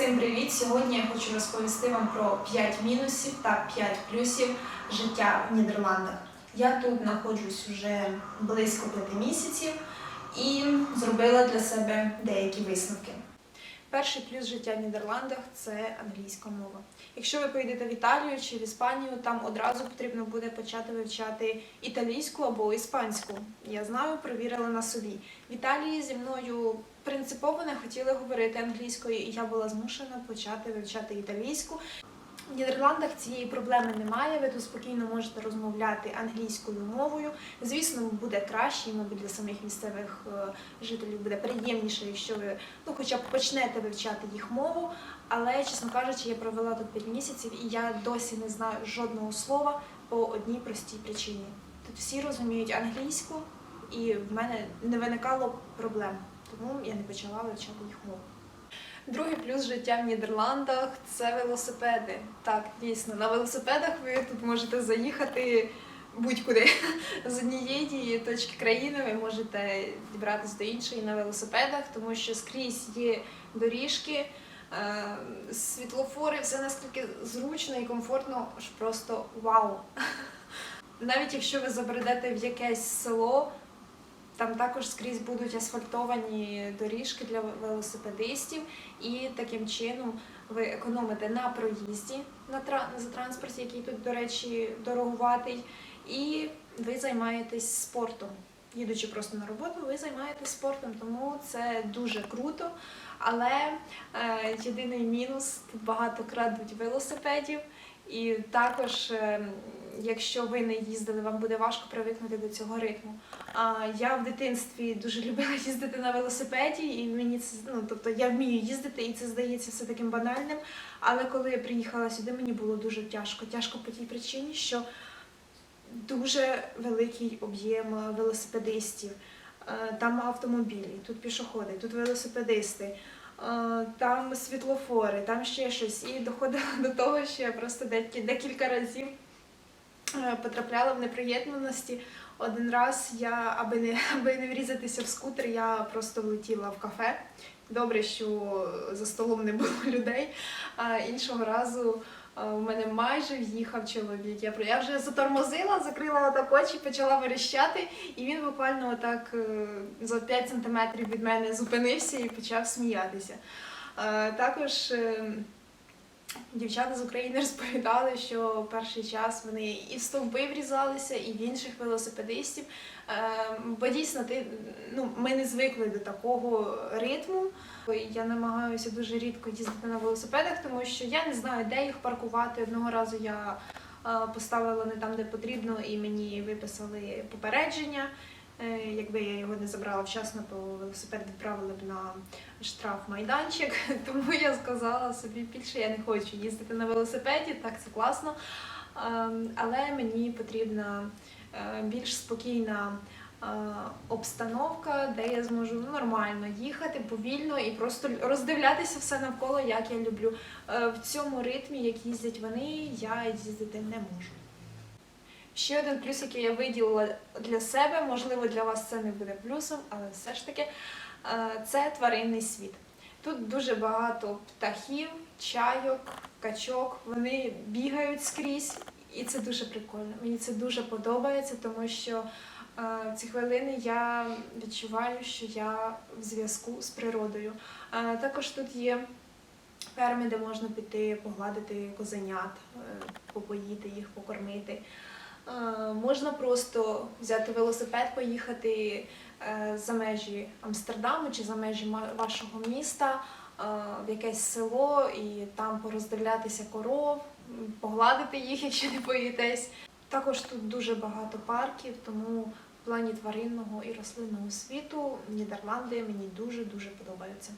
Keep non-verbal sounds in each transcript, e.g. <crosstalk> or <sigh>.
Всім привіт! Сьогодні я хочу розповісти вам про 5 мінусів та 5 плюсів життя в Нідерландах. Я тут знаходжусь вже близько 5 місяців і зробила для себе деякі висновки. Перший плюс життя в Нідерландах це англійська мова. Якщо ви поїдете в Італію чи в Іспанію, там одразу потрібно буде почати вивчати італійську або іспанську. Я знаю, провірила на собі. В Італії зі мною принципово не хотіли говорити англійською, і я була змушена почати вивчати італійську. В Нідерландах цієї проблеми немає. Ви тут спокійно можете розмовляти англійською мовою. Звісно, буде краще, і, мабуть, для самих місцевих е, жителів буде приємніше, якщо ви ну, хоча б почнете вивчати їх мову. Але, чесно кажучи, я провела тут 5 місяців і я досі не знаю жодного слова по одній простій причині. Тут всі розуміють англійську, і в мене не виникало проблем, тому я не почала вивчати їх мову. Другий плюс життя в Нідерландах це велосипеди. Так, дійсно, на велосипедах ви тут можете заїхати будь-куди. З однієї точки країни ви можете дібратися до іншої на велосипедах, тому що скрізь є доріжки, е, світлофори, все наскільки зручно і комфортно, що просто вау. Навіть якщо ви забредете в якесь село, там також скрізь будуть асфальтовані доріжки для велосипедистів, і таким чином ви економите на проїзді за транспорті, який тут, до речі, дорогуватий, і ви займаєтесь спортом. Їдучи просто на роботу, ви займаєтесь спортом, тому це дуже круто. Але е, єдиний мінус тут багато крадуть велосипедів, і також, е, якщо ви не їздили, вам буде важко привикнути до цього ритму. А я в дитинстві дуже <laughs> любила їздити на велосипеді, і мені це ну, тобто я вмію їздити, і це здається все таким банальним. Але коли я приїхала сюди, мені було дуже тяжко. Тяжко по тій причині, що дуже великий об'єм е, велосипедистів. Е, Там автомобілі, тут пішоходи, тут велосипедисти, там світлофори, там ще щось. І доходило до того, що я просто декілька разів е, потрапляла в неприємності. Один раз я, аби не, <laughs> аби не врізатися в скутер, я просто влетіла в кафе. Добре, що за столом не було <laughs> людей. А іншого разу у мене майже в'їхав чоловік. Я, я вже затормозила, закрила отак очі, почала верещати, і він буквально отак е, за 5 сантиметрів від мене зупинився і почав сміятися. Також е, дівчата з України <laughs> розповідали, що перший час вони і в стовби врізалися, і в інших велосипедистів. Е, Бо дійсно ти, ну, ми не звикли до такого ритму. Я намагаюся дуже рідко їздити на велосипедах, тому що я не знаю, де їх паркувати. Одного разу я е, поставила не там, де потрібно, і мені виписали попередження. Е, Якби я його не забрала вчасно, то велосипед відправили б на штраф майданчик. <laughs> Тому я сказала собі більше я не хочу їздити на велосипеді, так це класно. Ем, Але мені потрібна е, більш спокійна е, обстановка, де я зможу нормально їхати повільно і просто роздивлятися все навколо, як я люблю. В цьому ритмі, як їздять вони, я їздити не можу. Ще один плюс, який я виділила для себе, можливо, для вас це не буде плюсом, але все ж таки, е, це тваринний світ. Тут дуже багато птахів, чайок, качок. Вони бігають скрізь, і це дуже прикольно. Мені це дуже подобається, тому що е, в ці хвилини я відчуваю, що я в зв'язку з природою. Е, Також тут є ферми, де можна піти погладити козенят, попоїти їх, покормити. Е, Можна просто взяти велосипед, поїхати е, за межі Амстердаму чи за межі вашого міста е, в якесь село і там пороздивлятися коров, погладити їх, <laughs> якщо не боїтесь. Також тут дуже багато парків, тому в плані тваринного і рослинного світу Нідерланди мені дуже дуже подобаються.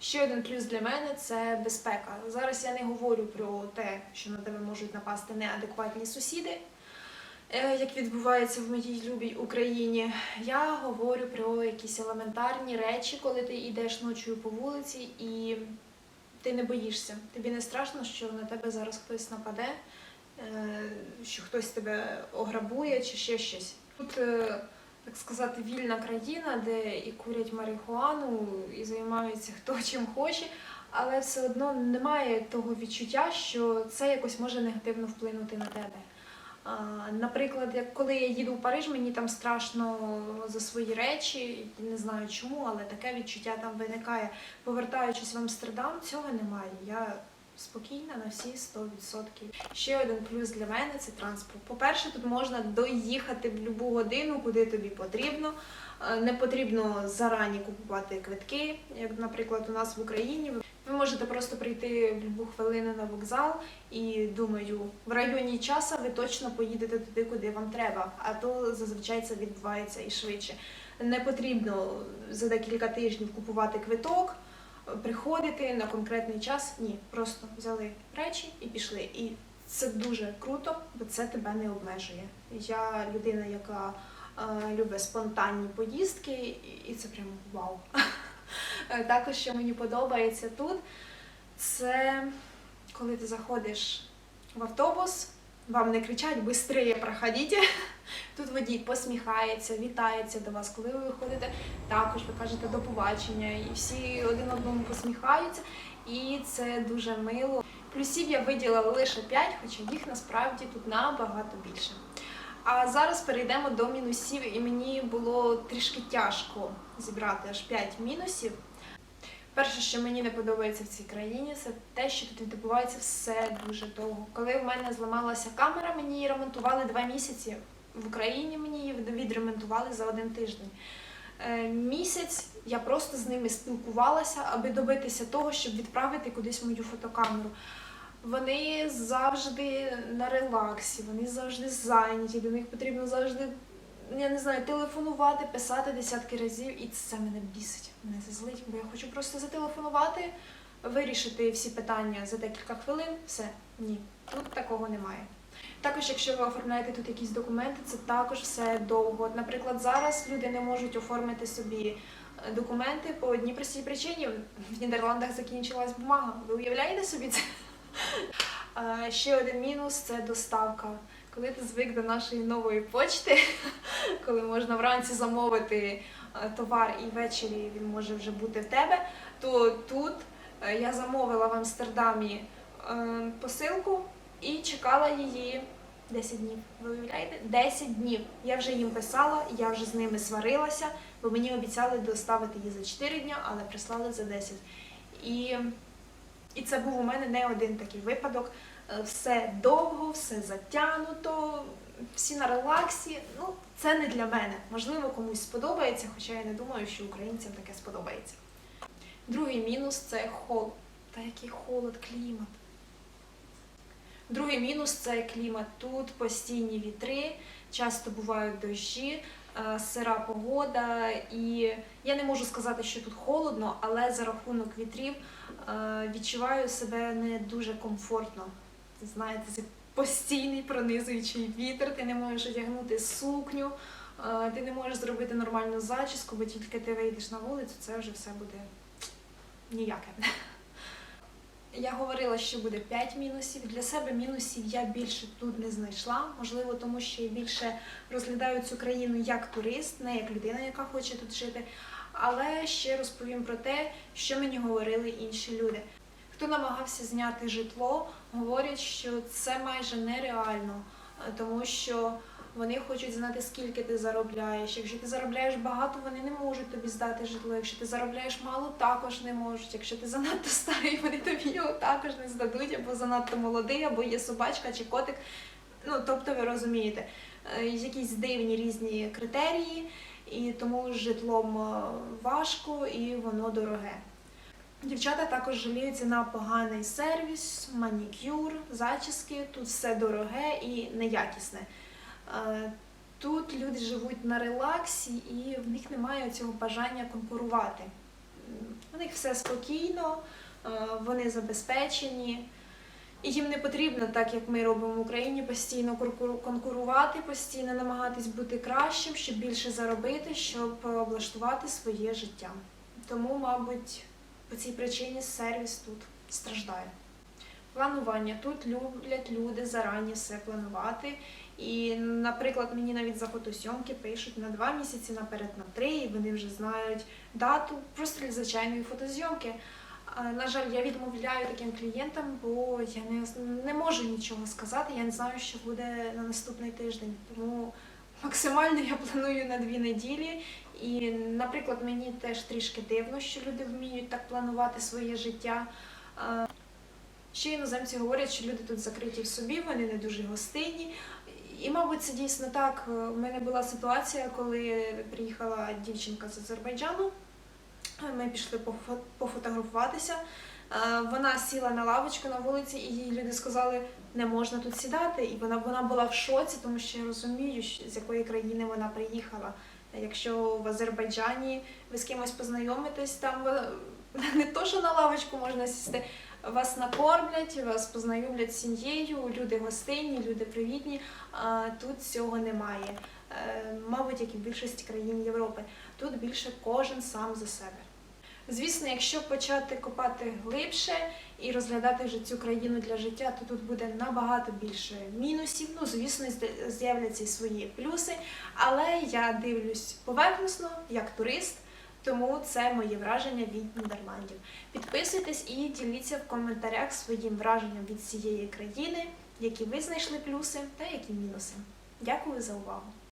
Ще один плюс для мене це безпека. Зараз я не говорю про те, що на тебе можуть напасти неадекватні сусіди, як відбувається в моїй любій Україні. Я говорю про якісь елементарні речі, коли ти йдеш ночою по вулиці і ти не боїшся. Тобі не страшно, що на тебе зараз хтось нападе, е, що хтось тебе ограбує чи ще щось. Тут, е, так сказати, вільна країна, де і курять марихуану, і займаються хто чим хоче. але все одно немає того відчуття, що це якось може негативно вплинути на тебе. Наприклад, коли я їду в Париж, мені там страшно за свої речі, не знаю чому, але таке відчуття там виникає. Повертаючись в Амстердам, цього немає. Я спокійна на всі 100%. Ще один плюс для мене це транспорт. По-перше, тут можна доїхати в будь-яку годину, куди тобі потрібно. Е, Не потрібно зарані купувати квитки, як, наприклад, у нас в Україні. Ви можете просто прийти в будь-яку хвилину на вокзал і думаю, в районі часу ви точно поїдете туди, куди вам треба. А то зазвичай це відбувається і швидше. Не потрібно за декілька тижнів купувати квиток, приходити на конкретний час. Ні, просто взяли речі і пішли. І це дуже круто, бо це тебе не обмежує. Я людина, яка е, любить спонтанні поїздки, і- це прямо вау. <laughs> Також, що мені подобається тут, це коли ти заходиш в автобус, вам не кричать «бистріє проходіть». <laughs> Тут водій посміхається, вітається до вас. Коли ви виходите, також ви кажете до побачення, і всі один одному посміхаються, і це дуже мило. Плюсів я виділила лише 5, хоча їх насправді тут набагато більше. А зараз перейдемо до мінусів, і мені було трішки тяжко зібрати аж 5 мінусів. Перше, що мені не подобається в цій країні, це те, що тут відбувається все дуже довго. Коли в мене зламалася камера, мені її ремонтували два місяці. В Україні мені її відремонтували за один тиждень. Е, Місяць я просто з ними спілкувалася, аби добитися того, щоб відправити кудись мою фотокамеру. Вони завжди на релаксі, вони завжди зайняті, до них потрібно завжди, я не знаю, телефонувати, писати десятки разів, і це мене бісить, мене це злить, бо я хочу просто зателефонувати, вирішити всі питання за декілька хвилин. Все, ні, тут такого немає. Також, якщо ви оформляєте тут якісь документи, це також все довго. Наприклад, зараз люди не можуть оформити собі е, документи по одній простій причині. В Нідерландах закінчилась бумага. Ви уявляєте собі це? <laughs> Ще один мінус це доставка. Коли ти звик до нашої нової почти, <laughs> коли можна вранці замовити е, товар і ввечері він може вже бути в тебе, то тут е, я замовила в Амстердамі е, посилку і чекала її 10 днів. Ви уявляєте? 10 днів. Я вже їм писала, я вже з ними сварилася, бо мені обіцяли доставити її за 4 дні, але прислали за 10. І, і це був у мене не один такий випадок. Е, Все довго, все затягнуто, всі на релаксі. Ну, це не для мене. Можливо, комусь сподобається, хоча я не думаю, що українцям таке сподобається. Другий мінус це холод. Та який холод, клімат. Другий мінус це клімат. Тут постійні вітри, часто бувають дощі, е, сира погода. І я не можу сказати, що тут холодно, але за рахунок вітрів е, відчуваю себе не дуже комфортно. Знаєте, це постійний пронизуючий вітер, ти не можеш одягнути сукню, е, ти не можеш зробити нормальну зачіску, бо тільки ти вийдеш на вулицю, це вже все буде ніяке. Я говорила, що буде 5 мінусів. Для себе мінусів я більше тут не знайшла. Можливо, тому що я більше розглядаю цю країну як турист, не як людина, яка хоче тут жити. Але ще розповім про те, що мені говорили інші люди. Хто намагався зняти житло, говорять, що це майже нереально, е, тому що вони хочуть знати, скільки ти заробляєш. Якщо ти заробляєш багато, вони не можуть тобі здати житло. Якщо ти заробляєш мало, також не можуть. Якщо ти занадто старий, вони тобі його також не здадуть, або занадто молодий, або є собачка чи котик. Ну, тобто, ви розумієте, е, якісь дивні різні критерії, і тому житлом е, важко і воно дороге. Дівчата також жаліються на поганий сервіс, манікюр, зачіски. Тут все дороге і неякісне. Е, Тут люди живуть на релаксі і в них немає цього бажання конкурувати. У них все спокійно, е, вони забезпечені. І їм не потрібно, так як ми робимо в Україні, постійно конкурувати, постійно намагатись бути кращим, щоб більше заробити, щоб облаштувати своє життя. Тому, мабуть, по цій причині сервіс тут страждає. Планування. Тут люблять люди зарані все планувати. І, наприклад, мені навіть за фотосйомки пишуть на два місяці наперед, на три, і вони вже знають дату просто для звичайної фотозйомки. На жаль, я відмовляю таким клієнтам, бо я не, не можу нічого сказати. Я не знаю, що буде на наступний тиждень. Тому максимально я планую на дві неділі. І, наприклад, мені теж трішки дивно, що люди вміють так планувати своє життя. Ще іноземці говорять, що люди тут закриті в собі, вони не дуже гостинні. І, мабуть, це дійсно так. У мене була ситуація, коли приїхала дівчинка з Азербайджану. Ми пішли пофо- пофотографуватися. Вона сіла на лавочку на вулиці, і їй люди сказали, не можна тут сідати. І вона, вона була в шоці, тому що я розумію, з якої країни вона приїхала. Якщо в Азербайджані ви з кимось познайомитесь, там <laughs> не то, що на лавочку можна сісти, вас накормлять, вас познайомлять з сім'єю, люди гостинні, люди привітні. А тут цього немає. Е, Мабуть, як і в більшості країн Європи. Тут більше кожен сам за себе. Звісно, якщо почати копати глибше і розглядати вже цю країну для життя, то тут буде набагато більше мінусів. Ну, звісно, з'являться і свої плюси, але я дивлюсь поверхносно, як турист, тому це моє враження від Нідерландів. Підписуйтесь і діліться в коментарях своїм враженням від цієї країни, які ви знайшли плюси та які мінуси. Дякую за увагу!